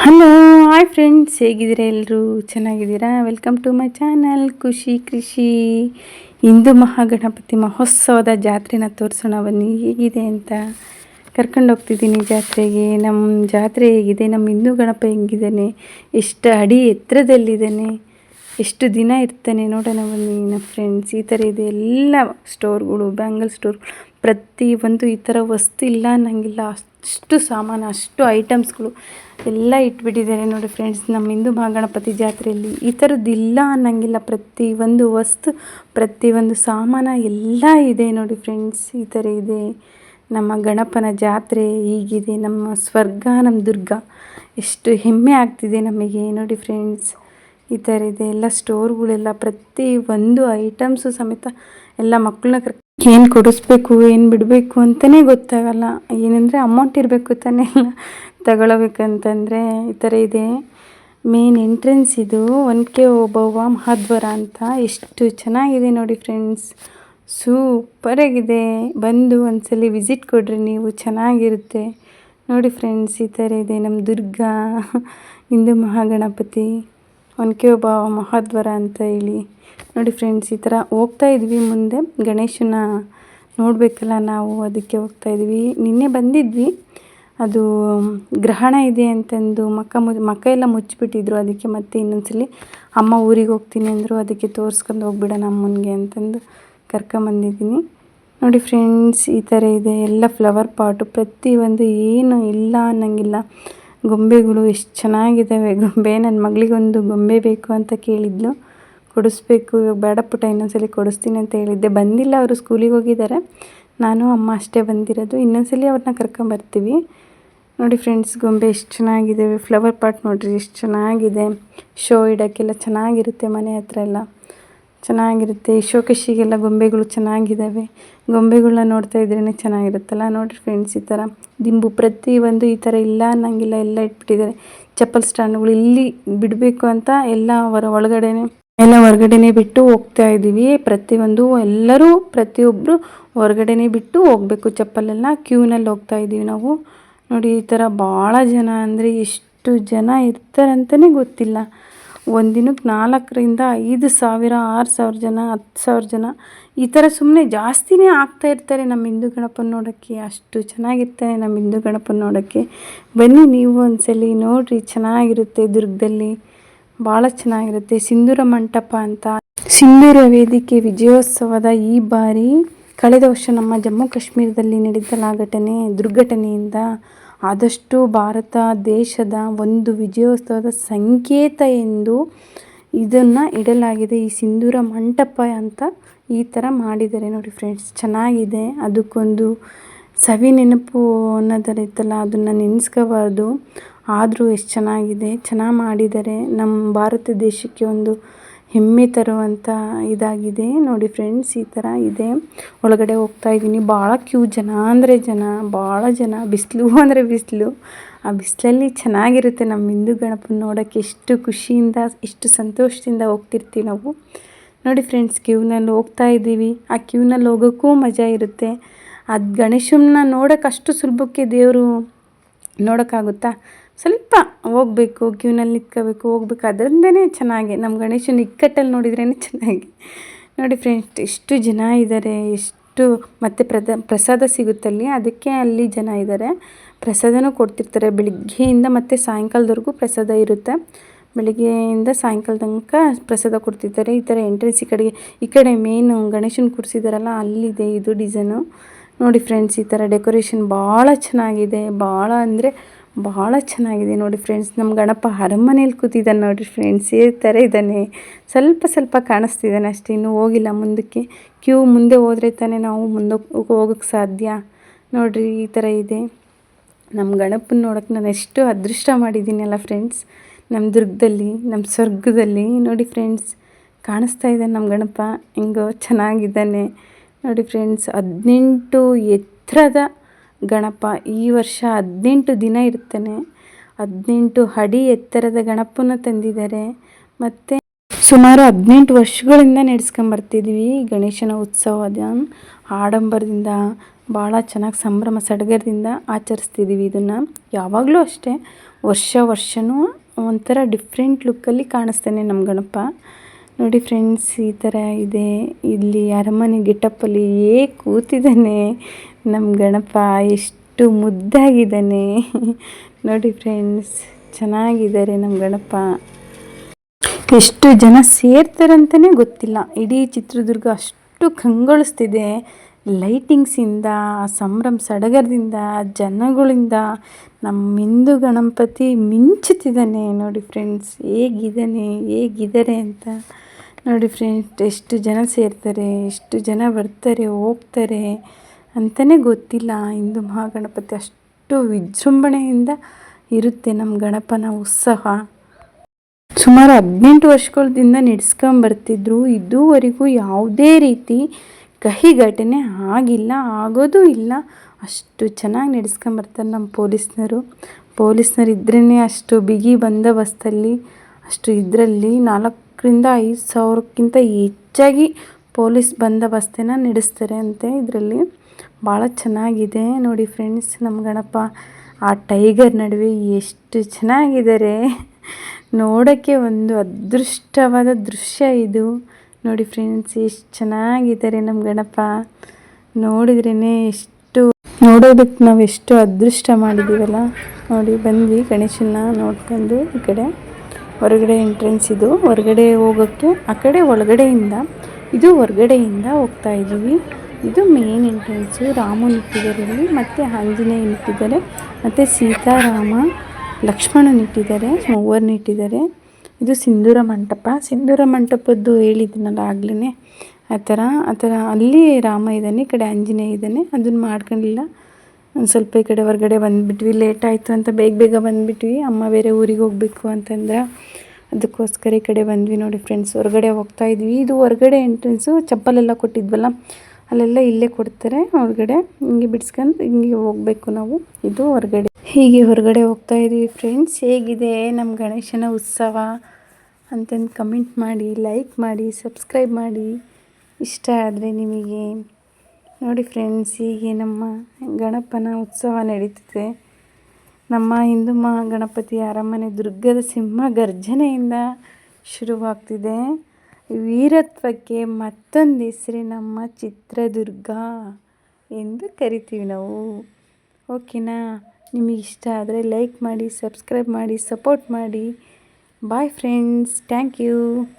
Hello hi friends ಹೇಗಿದ್ದೀರಾ ಎಲ್ಲರೂ ಚೆನ್ನಾಗಿದ್ದೀರಾ? ವೆಲ್ಕಮ್ ಟು ಮೈ ಚಾನಲ್ ಖುಷಿ ಕೃಷಿ ಹಿಂದೂ ಮಹಾಗಣಪತಿ ಮಹೋತ್ಸವದ ಜಾತ್ರೆನ ತೋರಿಸೋಣ ಬನ್ನಿ. ಹೇಗಿದೆ ಅಂತ ಕರ್ಕೊಂಡು ಹೋಗ್ತಿದ್ದೀನಿ ಜಾತ್ರೆಗೆ. ನಮ್ಮ ಜಾತ್ರೆ ಹೇಗಿದೆ? ನಮ್ಮ ಹಿಂದೂ ಗಣಪ ಹೆಂಗಿದ್ದಾನೆ? ಎಷ್ಟು ಅಡಿ ಎತ್ತರದಲ್ಲಿದ್ದಾನೆ? ಎಷ್ಟು ದಿನ ಇರ್ತಾನೆ? ನೋಡೋಣ ಬನ್ನಿ ನಮ್ಮ ಫ್ರೆಂಡ್ಸ್ ಈ ಥರ ಇದೆ ಎಲ್ಲ ಸ್ಟೋರ್ಗಳು ಬ್ಯಾಂಗಲ್ ಸ್ಟೋರ್ ಪ್ರತಿ ಒಂದು ಈ ಥರ ವಸ್ತು ಇಲ್ಲ ಅನ್ನಂಗಿಲ್ಲ. ಅಷ್ಟು ಸಾಮಾನು, ಅಷ್ಟು ಐಟಮ್ಸ್ಗಳು ಎಲ್ಲ ಇಟ್ಬಿಟ್ಟಿದ್ದಾರೆ ನೋಡಿ ಫ್ರೆಂಡ್ಸ್ ನಮ್ಮ ಹಿಂದೂ ಮಹಾಗಣಪತಿ ಜಾತ್ರೆಯಲ್ಲಿ ಈ ಥರದ್ದು ಇಲ್ಲ ಅನ್ನಂಗಿಲ್ಲ. ಪ್ರತಿ ಒಂದು ವಸ್ತು ಪ್ರತಿಯೊಂದು ಸಾಮಾನು ಎಲ್ಲ ಇದೆ ನೋಡಿ ಫ್ರೆಂಡ್ಸ್ ಈ ಥರ ಇದೆ. ನಮ್ಮ ಗಣಪನ ಜಾತ್ರೆ ಹೀಗಿದೆ. ನಮ್ಮ ಸ್ವರ್ಗ, ನಮ್ಮ ದುರ್ಗ ಎಷ್ಟು ಹೆಮ್ಮೆ ಆಗ್ತಿದೆ ನಮಗೆ ನೋಡಿ ಫ್ರೆಂಡ್ಸ್ ಈ ಥರ ಇದೆ. ಎಲ್ಲ ಸ್ಟೋರ್ಗಳೆಲ್ಲ ಪ್ರತಿ ಒಂದು ಐಟಮ್ಸು ಸಮೇತ ಎಲ್ಲ ಮಕ್ಕಳನ್ನ ಕರ್ ಏನು ಕೊಡಿಸ್ಬೇಕು, ಏನು ಬಿಡಬೇಕು ಅಂತಲೇ ಗೊತ್ತಾಗಲ್ಲ. ಏನಂದರೆ ಅಮೌಂಟ್ ಇರಬೇಕು ತಾನೇ ಇಲ್ಲ ತಗೊಳ್ಬೇಕಂತಂದರೆ ಈ ಥರ ಇದೆ. ಮೇನ್ ಎಂಟ್ರೆನ್ಸ್ ಇದು ಒನಕೆ ಓಬವ್ವ ಮಹಾದ್ವಾರ ಅಂತ. ಎಷ್ಟು ಚೆನ್ನಾಗಿದೆ ನೋಡಿ ಫ್ರೆಂಡ್ಸ್ ಸೂಪರಾಗಿದೆ ಬಂದು ಒಂದ್ಸಲಿ ವಿಸಿಟ್ ಕೊಡ್ರಿ ನೀವು, ಚೆನ್ನಾಗಿರುತ್ತೆ. ನೋಡಿ ಫ್ರೆಂಡ್ಸ್ ಈ ಥರ ಇದೆ ನಮ್ಮ ದುರ್ಗಾ, ಹಿಂದೂ ಮಹಾಗಣಪತಿ. ಒನಕೆ ಓಬವ್ವ ಮಹಾದ್ವಾರ ಅಂತ ಹೇಳಿ. ನೋಡಿ ಫ್ರೆಂಡ್ಸ್ ಈ ಥರ ಹೋಗ್ತಾ ಇದ್ವಿ ಮುಂದೆ. ಗಣೇಶನ ನೋಡಬೇಕಲ್ಲ ನಾವು, ಅದಕ್ಕೆ ಹೋಗ್ತಾ ಇದ್ವಿ. ನಿನ್ನೆ ಬಂದಿದ್ವಿ. ಅದು, ಗ್ರಹಣ ಇದೆ ಅಂತಂದು ಮಕ್ಕ ಮು ಮಕ್ಕ ಎಲ್ಲ ಮುಚ್ಚಿಬಿಟ್ಟಿದ್ರು. ಅದಕ್ಕೆ ಮತ್ತೆ ಇನ್ನೊಂದ್ಸಲಿ ಅಮ್ಮ ಊರಿಗೆ ಹೋಗ್ತೀನಿ ಅಂದರು. ಅದಕ್ಕೆ ತೋರಿಸ್ಕೊಂಡು ಹೋಗ್ಬಿಡೋಣ ಅಮ್ಮನಿಗೆ ಅಂತಂದು ಕರ್ಕೊಂಬಂದಿದ್ದೀನಿ. ನೋಡಿ ಫ್ರೆಂಡ್ಸ್ ಈ ಥರ ಇದೆ. ಎಲ್ಲ ಫ್ಲವರ್ ಪಾಟು ಪ್ರತಿಯೊಂದು ಏನು ಇಲ್ಲ ಅನ್ನಂಗಿಲ್ಲ. ಗೊಂಬೆಗಳು ಎಷ್ಟು ಚೆನ್ನಾಗಿದ್ದಾವೆ. ಗೊಂಬೆ ನನ್ನ ಮಗಳಿಗೊಂದು ಗೊಂಬೆ ಬೇಕು ಅಂತ ಕೇಳಿದ್ಲು. ಕೊಡಿಸ್ಬೇಕು, ಇವಾಗ ಬೇಡ ಪುಟ್ಟ ಇನ್ನೊಂದ್ಸಲಿ ಕೊಡಿಸ್ತೀನಿ ಅಂತ ಹೇಳಿದ್ದೆ. ಬಂದಿಲ್ಲ, ಅವರು ಸ್ಕೂಲಿಗೆ ಹೋಗಿದ್ದಾರೆ. ನಾನು, ಅಮ್ಮ ಅಷ್ಟೇ ಬಂದಿರೋದು. ಇನ್ನೊಂದ್ಸಲಿ ಅವ್ರನ್ನ ಕರ್ಕೊಂಬರ್ತೀವಿ ನೋಡಿ ಫ್ರೆಂಡ್ಸ್, ಗೊಂಬೆ ಎಷ್ಟು ಚೆನ್ನಾಗಿದ್ದಾವೆ. ಫ್ಲವರ್ ಪಾಟ್ ನೋಡಿರಿ, ಎಷ್ಟು ಚೆನ್ನಾಗಿದೆ. ಶೋ ಇಡೋಕ್ಕೆಲ್ಲ ಚೆನ್ನಾಗಿರುತ್ತೆ ಮನೆ ಹತ್ರ ಎಲ್ಲ. ಚೆನ್ನಾಗಿರುತ್ತೆ. ಶೋಕೇಶಿಗೆಲ್ಲ ಗೊಂಬೆಗಳು ಚೆನ್ನಾಗಿದ್ದಾವೆ ಗೊಂಬೆಗಳನ್ನ ನೋಡ್ತಾ ಇದ್ರೇ ಚೆನ್ನಾಗಿರುತ್ತಲ್ಲ. ನೋಡಿರಿ ಫ್ರೆಂಡ್ಸ್ ಈ ಥರ ದಿಂಬು ಪ್ರತಿಯೊಂದು ಈ ಥರ ಇಲ್ಲ ಅನ್ನಂಗಿಲ್ಲ ಎಲ್ಲ ಇಟ್ಬಿಟ್ಟಿದ್ದಾರೆ. ಚಪ್ಪಲ್ ಸ್ಟ್ಯಾಂಡ್ಗಳು ಇಲ್ಲಿ ಬಿಡಬೇಕು ಅಂತ ಎಲ್ಲ ಹೊರ ಒಳಗಡೆನೆ, ಎಲ್ಲ ಹೊರಗಡೆನೇ ಬಿಟ್ಟು ಹೋಗ್ತಾ ಇದ್ದೀವಿ ಪ್ರತಿಯೊಂದು ಎಲ್ಲರೂ ಪ್ರತಿಯೊಬ್ಬರು ಹೊರಗಡೆನೇ ಬಿಟ್ಟು ಹೋಗಬೇಕು. ಚಪ್ಪಲೆಲ್ಲ ಕ್ಯೂನಲ್ಲಿ ಹೋಗ್ತಾ ಇದ್ದೀವಿ ನಾವು. ನೋಡಿ ಈ ಥರ ಭಾಳ ಜನ ಅಂದರೆ ಎಷ್ಟು ಜನ ಇರ್ತಾರಂತಲೇ ಗೊತ್ತಿಲ್ಲ. ಒಂದು ದಿನಕ್ಕೆ ನಾಲ್ಕರಿಂದ ಐದು ಸಾವಿರ, ಆರು ಸಾವಿರ ಜನ ಹತ್ತು ಸಾವಿರ ಜನ. ಈ ಥರ ಸುಮ್ಮನೆ ಜಾಸ್ತಿನೇ ಆಗ್ತಾ ಇರ್ತಾರೆ ನಮ್ಮ ಹಿಂದೂ ಗಣಪನ ನೋಡೋಕ್ಕೆ. ಅಷ್ಟು ಚೆನ್ನಾಗಿರ್ತಾರೆ ನಮ್ಮ ಹಿಂದೂ ಗಣಪನ ನೋಡೋಕ್ಕೆ. ಬನ್ನಿ ನೀವು ಒಂದ್ಸಲಿ ನೋಡಿರಿ, ಚೆನ್ನಾಗಿರುತ್ತೆ ದುರ್ಗದಲ್ಲಿ. ಭಾಳ ಚೆನ್ನಾಗಿರುತ್ತೆ. ಸಿಂಧೂರ ಮಂಟಪ ಅಂತ. ಸಿಂಧೂರ ವೇದಿಕೆ ವಿಜಯೋತ್ಸವದ ಈ ಬಾರಿ ಕಳೆದ ವರ್ಷ ನಮ್ಮ ಜಮ್ಮು ಕಾಶ್ಮೀರದಲ್ಲಿ ನಡೆದ ಘಟನೆ, ದುರ್ಘಟನೆಯಿಂದ ಆದಷ್ಟು ಭಾರತ ದೇಶದ ಒಂದು ವಿಜಯೋತ್ಸವದ ಸಂಕೇತ ಎಂದು ಇದನ್ನು ಇಡಲಾಗಿದೆ. ಈ ಸಿಂಧೂರ ಮಂಟಪ ಅಂತ ಈ ಥರ ಮಾಡಿದ್ದಾರೆ ನೋಡಿ ಫ್ರೆಂಡ್ಸ್. ಚೆನ್ನಾಗಿದೆ. ಅದಕ್ಕೊಂದು ಸವಿ ನೆನಪು ಅನ್ನೋದರಿತ್ತಲ್ಲ, ಅದನ್ನು ನೆನೆಸ್ಕೋಬಾರ್ದು. ಆದರೂ ಎಷ್ಟು ಚೆನ್ನಾಗಿದೆ. ಚೆನ್ನಾಗಿ ಮಾಡಿದ್ದಾರೆ. ನಮ್ಮ ಭಾರತ ದೇಶಕ್ಕೆ ಒಂದು ಹೆಮ್ಮೆ ತರುವಂತ ಇದಾಗಿದೆ. ನೋಡಿ ಫ್ರೆಂಡ್ಸ್ ಈ ತರ ಇದೆ. ಒಳಗಡೆ ಹೋಗ್ತಾ ಇದ್ದೀನಿ. ಬಹಳ ಕ್ಯೂ ಜನ ಅಂದ್ರೆ ಜನ ಬಹಳ ಜನ. ಬಿಸಿಲು ಅಂದ್ರೆ ಬಿಸಿಲು. ಆ ಬಿಸಿಲಲ್ಲಿ ಚೆನ್ನಾಗಿರುತ್ತೆ ನಮ್ಮ ಹಿಂದೂ ಗಣಪನ ನೋಡೋಕ್ಕೆ. ಎಷ್ಟು ಖುಷಿಯಿಂದ, ಎಷ್ಟು ಸಂತೋಷದಿಂದ ಹೋಗ್ತಿರ್ತೀವಿ ನಾವು. ನೋಡಿ ಫ್ರೆಂಡ್ಸ್ ಕ್ಯೂನಲ್ಲಿ ಹೋಗ್ತಾ ಇದ್ದೀವಿ. ಆ ಕ್ಯೂನಲ್ಲಿ ಹೋಗೋಕ್ಕೂ ಮಜಾ ಇರುತ್ತೆ. ಅದು ಗಣೇಶನ್ನ ನೋಡೋಕೆ ಅಷ್ಟು ಸುಲಭಕ್ಕೆ ದೇವರು ನೋಡೋಕ್ಕಾಗುತ್ತಾ ಸ್ವಲ್ಪ ಹೋಗ್ಬೇಕು, ಕ್ಯೂನಲ್ಲಿ ನಿಂತ್ಕೋಬೇಕು, ಹೋಗ್ಬೇಕು. ಅದರಿಂದನೇ ಚೆನ್ನಾಗಿ, ನಮ್ಮ ಗಣೇಶನ ಇಕ್ಕಟ್ಟಲ್ಲಿ ನೋಡಿದ್ರೇ ಚೆನ್ನಾಗಿ. ನೋಡಿ ಫ್ರೆಂಡ್ಸ್ ಎಷ್ಟು ಜನ ಇದ್ದಾರೆ ಎಷ್ಟು ಮತ್ತು ಪ್ರದ, ಪ್ರಸಾದ ಸಿಗುತ್ತಲ್ಲಿ, ಅದಕ್ಕೆ ಅಲ್ಲಿ ಜನ ಇದ್ದಾರೆ ಪ್ರಸಾದನೂ ಕೊಡ್ತಿರ್ತಾರೆ. ಬೆಳಿಗ್ಗೆಯಿಂದ ಮತ್ತು ಸಾಯಂಕಾಲದವರೆಗೂ ಪ್ರಸಾದ ಇರುತ್ತೆ. ಬೆಳಿಗ್ಗೆಯಿಂದ ಸಾಯಂಕಾಲ ತನಕ ಪ್ರಸಾದ ಕೊಡ್ತಿರ್ತಾರೆ. ಈ ಥರ ಎಂಟ್ರೆನ್ಸ್ ಈ ಕಡೆಗೆ, ಈ ಕಡೆ ಮೇನು ಗಣೇಶನ ಕೂರಿಸಿದಾರಲ್ಲ, ಅಲ್ಲಿದೆ ಇದು ಡಿಸೈನು ನೋಡಿ ಫ್ರೆಂಡ್ಸ್ ಈ ಥರ ಡೆಕೋರೇಷನ್ ಭಾಳ ಚೆನ್ನಾಗಿದೆ. ಭಾಳ ಅಂದರೆ ಭಾಳ ಚೆನ್ನಾಗಿದೆ ನೋಡಿ ಫ್ರೆಂಡ್ಸ್ ನಮ್ಮ ಗಣಪ ಅರಮನೆಯಲ್ಲಿ ಕೂತಿದ್ದಾನೆ ನೋಡಿ ಫ್ರೆಂಡ್ಸ್ ಈ ಥರ ಇದ್ದಾನೆ ಸ್ವಲ್ಪ ಸ್ವಲ್ಪ ಕಾಣಿಸ್ತಿದ್ದಾನೆ ಅಷ್ಟೇ. ಇನ್ನೂ ಹೋಗಿಲ್ಲ ಮುಂದಕ್ಕೆ. ಕ್ಯೂ ಮುಂದೆ ಹೋದರೆ ತಾನೇ ನಾವು ಮುಂದಕ್ಕೆ ಹೋಗೋಕ್ಕೆ ಸಾಧ್ಯ. ನೋಡಿರಿ, ಈ ಥರ ಇದೆ. ನಮ್ಮ ಗಣಪನ ನೋಡೋಕೆ ನಾನು ಎಷ್ಟು ಅದೃಷ್ಟ ಮಾಡಿದ್ದೀನಲ್ಲ ಫ್ರೆಂಡ್ಸ್ ನಮ್ಮ ದುರ್ಗದಲ್ಲಿ ನಮ್ಮ ಸ್ವರ್ಗದಲ್ಲಿ. ನೋಡಿ ಫ್ರೆಂಡ್ಸ್ ಕಾಣಿಸ್ತಾ ಇದ್ದಾನೆ ನಮ್ಮ ಗಣಪ. ಹೆಂಗೋ ಚೆನ್ನಾಗಿದ್ದಾನೆ. ನೋಡಿ ಫ್ರೆಂಡ್ಸ್ ಹದಿನೆಂಟು ಎತ್ತರದ ಗಣಪ, ಈ ವರ್ಷ ಹದಿನೆಂಟು ದಿನ ಇರ್ತಾನೆ ಹದಿನೆಂಟು ಅಡಿ ಎತ್ತರದ ಗಣಪನ ತಂದಿದ್ದಾರೆ. ಮತ್ತು ಸುಮಾರು ಹದಿನೆಂಟು ವರ್ಷಗಳಿಂದ ನಡೆಸ್ಕೊಂಬರ್ತಿದ್ವಿ ಗಣೇಶನ ಉತ್ಸವದ. ಆಡಂಬರದಿಂದ, ಭಾಳ ಚೆನ್ನಾಗಿ ಸಂಭ್ರಮ, ಸಡಗರದಿಂದ ಆಚರಿಸ್ತಿದ್ದೀವಿ ಇದನ್ನು. ಯಾವಾಗಲೂ ಅಷ್ಟೇ, ವರ್ಷ ವರ್ಷವೂ ಒಂಥರ ಡಿಫ್ರೆಂಟ್ ಲುಕ್ಕಲ್ಲಿ ಕಾಣಿಸ್ತಾನೆ ನಮ್ಮ ಗಣಪ. ನೋಡಿ ಫ್ರೆಂಡ್ಸ್ ಈ ಥರ ಇದೆ. ಇಲ್ಲಿ ಅರಮನೆ ಗೆಟಪ್ಪಲ್ಲಿ ಹೇಗೆ ಕೂತಿದ್ದಾನೆ. ನಮ್ಮ ಗಣಪ ಎಷ್ಟು ಮುದ್ದಾಗಿದ್ದಾನೆ. ನೋಡಿ ಫ್ರೆಂಡ್ಸ್ ಚೆನ್ನಾಗಿದ್ದಾರೆ ನಮ್ಮ ಗಣಪ. ಎಷ್ಟು ಜನ ಸೇರ್ತಾರಂತಲೇ ಗೊತ್ತಿಲ್ಲ. ಇಡೀ ಚಿತ್ರದುರ್ಗ ಅಷ್ಟು ಕಂಗೊಳಿಸ್ತಿದೆ. ಲೈಟಿಂಗ್ಸಿಂದ ಸಂಭ್ರಮ ಸಡಗರದಿಂದ, ಜನಗಳಿಂದ ನಮ್ಮ ಹಿಂದೂ ಗಣಪತಿ ಮಿಂಚುತ್ತಿದ್ದಾನೆ. ನೋಡಿ ಫ್ರೆಂಡ್ಸ್ ಹೇಗಿದ್ದಾನೆ, ಹೇಗಿದ್ದಾರೆ ಅಂತ. ನೋಡಿ ಫ್ರೆಂಡ್ಸ್ ಎಷ್ಟು ಜನ ಸೇರ್ತಾರೆ, ಎಷ್ಟು ಜನ ಬರ್ತಾರೆ, ಹೋಗ್ತಾರೆ ಅಂತಲೇ ಗೊತ್ತಿಲ್ಲ. ಹಿಂದೂ ಮಹಾಗಣಪತಿ ಅಷ್ಟು ವಿಜೃಂಭಣೆಯಿಂದ ಇರುತ್ತೆ ನಮ್ಮ ಗಣಪನ ಉತ್ಸವ. ಸುಮಾರು ಹದಿನೆಂಟು ವರ್ಷಗಳಿಂದ ನಡೆಸ್ಕೊಂಬರ್ತಿದ್ರು. ಇದುವರೆಗೂ ಯಾವುದೇ ರೀತಿ ಕಹಿ ಘಟನೆ ಆಗಿಲ್ಲ, ಆಗೋದು ಇಲ್ಲ. ಅಷ್ಟು ಚೆನ್ನಾಗಿ ನಡೆಸ್ಕೊಂಬರ್ತಾರೆ ನಮ್ಮ ಪೊಲೀಸ್ನವರು. ಪೊಲೀಸ್ನರು ಇದ್ರೇ ಅಷ್ಟು ಬಿಗಿ ಬಂದೋಬಸ್ತಲ್ಲಿ ಅಷ್ಟು ಇದರಲ್ಲಿ ನಾಲ್ಕರಿಂದ ಐದು ಸಾವಿರಕ್ಕಿಂತ ಹೆಚ್ಚಾಗಿ ಪೊಲೀಸ್ ಬಂದೋಬಸ್ತೇನ ನಡೆಸ್ತಾರೆ ಅಂತೆ. ಇದರಲ್ಲಿ ಭಾಳ ಚೆನ್ನಾಗಿದೆ ನೋಡಿ ಫ್ರೆಂಡ್ಸ್ ನಮ್ಮ ಗಣಪ, ಆ ಟೈಗರ್ ನಡುವೆ ಎಷ್ಟು ಚೆನ್ನಾಗಿದ್ದಾರೆ. ನೋಡೋಕ್ಕೆ ಒಂದು ಅದೃಷ್ಟವಾದ ದೃಶ್ಯ ಇದು. ನೋಡಿ ಫ್ರೆಂಡ್ಸ್, ಎಷ್ಟು ಚೆನ್ನಾಗಿದ್ದಾರೆ ನಮ್ಮ ಗಣಪ. ನೋಡಿದ್ರೇ ಎಷ್ಟು, ನೋಡೋದಕ್ಕೆ ನಾವು ಎಷ್ಟು ಅದೃಷ್ಟ ಮಾಡಿದ್ದೀವಲ್ಲ. ನೋಡಿ, ಬಂದ್ವಿ ಗಣೇಶನ ನೋಡ್ಕೊಂಡು ಈ ಕಡೆ. ಹೊರಗಡೆ ಎಂಟ್ರೆನ್ಸ್ ಇದು. ಹೊರಗಡೆ ಹೋಗೋಕ್ಕೆ ಆ ಕಡೆ ಒಳಗಡೆಯಿಂದ, ಇದು ಹೊರಗಡೆಯಿಂದ ಹೋಗ್ತಾ ಇದ್ದೀವಿ. ಇದು ಮೇನ್ ಎಂಟ್ರೆನ್ಸು ರಾಮು ನಿಂತಿದ್ದಾರೆ ಇಲ್ಲಿ ಮತ್ತು ಆಂಜನೇಯ ನಿಂತಿದ್ದಾರೆ ಮತ್ತು ಸೀತಾರಾಮ, ಲಕ್ಷ್ಮಣನ ಇಟ್ಟಿದ್ದಾರೆ ಮೂವರನ್ನ ಇಟ್ಟಿದ್ದಾರೆ. ಇದು ಸಿಂಧೂರ ಮಂಟಪ. ಸಿಂಧೂರ ಮಂಟಪದ್ದು ಹೇಳಿದ್ನಲ್ಲ ಆಗ್ಲೇ ಆ ಥರ ಆ ಥರ ಅಲ್ಲಿ ರಾಮ ಇದ್ದಾನೆ, ಈ ಕಡೆ ಆಂಜನೇಯ ಇದ್ದಾನೆ. ಅದನ್ನು ಮಾಡ್ಕೊಂಡಿಲ್ಲ. ಒಂದು ಸ್ವಲ್ಪ ಈ ಕಡೆ ಹೊರಗಡೆ ಬಂದುಬಿಟ್ವಿ. ಲೇಟ್ ಆಯಿತು ಅಂತ ಬೇಗ ಬೇಗ ಬಂದುಬಿಟ್ವಿ. ಅಮ್ಮ ಬೇರೆ ಊರಿಗೆ ಹೋಗಬೇಕು ಅಂತಂದ್ರೆ ಅದಕ್ಕೋಸ್ಕರ ಈ ಕಡೆ ಬಂದ್ವಿ ನೋಡಿ ಫ್ರೆಂಡ್ಸ್ ಹೊರಗಡೆ ಹೋಗ್ತಾ ಇದ್ವಿ. ಇದು ಹೊರಗಡೆ ಎಂಟ್ರೆನ್ಸು ಚಪ್ಪಲೆಲ್ಲ ಕೊಟ್ಟಿದ್ವಲ್ಲ, ಅಲ್ಲೆಲ್ಲ ಇಲ್ಲೇ ಕೊಡ್ತಾರೆ. ಹೊರಗಡೆ ಹಿಂಗೆ ಬಿಡ್ಸ್ಕೊಂಡು ಹಿಂಗೆ ಹೋಗಬೇಕು ನಾವು. ಇದು ಹೊರಗಡೆ. ಹೀಗೆ ಹೊರಗಡೆ ಹೋಗ್ತಾ ಇದ್ದೀವಿ ಫ್ರೆಂಡ್ಸ್ ಹೇಗಿದೆ ನಮ್ಮ ಗಣೇಶನ ಉತ್ಸವ ಅಂತಂದು ಕಮೆಂಟ್ ಮಾಡಿ ಲೈಕ್ ಮಾಡಿ ಸಬ್ಸ್ಕ್ರೈಬ್ ಮಾಡಿ. ಇಷ್ಟ ಆದರೆ ನಿಮಗೆ. ನೋಡಿ ಫ್ರೆಂಡ್ಸ್ ಹೀಗೆ ನಮ್ಮ ಗಣಪನ ಉತ್ಸವ ನಡೀತಿದೆ. ನಮ್ಮ ಹಿಂದೂ ಮಹಾ ಗಣಪತಿ ಅರಮನೆ ದುರ್ಗದ ಸಿಂಹ ಗರ್ಜನೆಯಿಂದ ಶುರುವಾಗ್ತಿದೆ. ವೀರತ್ವಕ್ಕೆ ಮತ್ತೊಂದು ಹೆಸ್ರಿ ನಮ್ಮ ಚಿತ್ರದುರ್ಗ ಎಂದು ಕರಿತೀವಿ ನಾವು. ಓಕೆನಾ ನಿಮಗೆ ಇಷ್ಟ ಆದರೆ ಲೈಕ್ ಮಾಡಿ ಸಬ್ಸ್ಕ್ರೈಬ್ ಮಾಡಿ ಸಪೋರ್ಟ್ ಮಾಡಿ. Bye friends thank you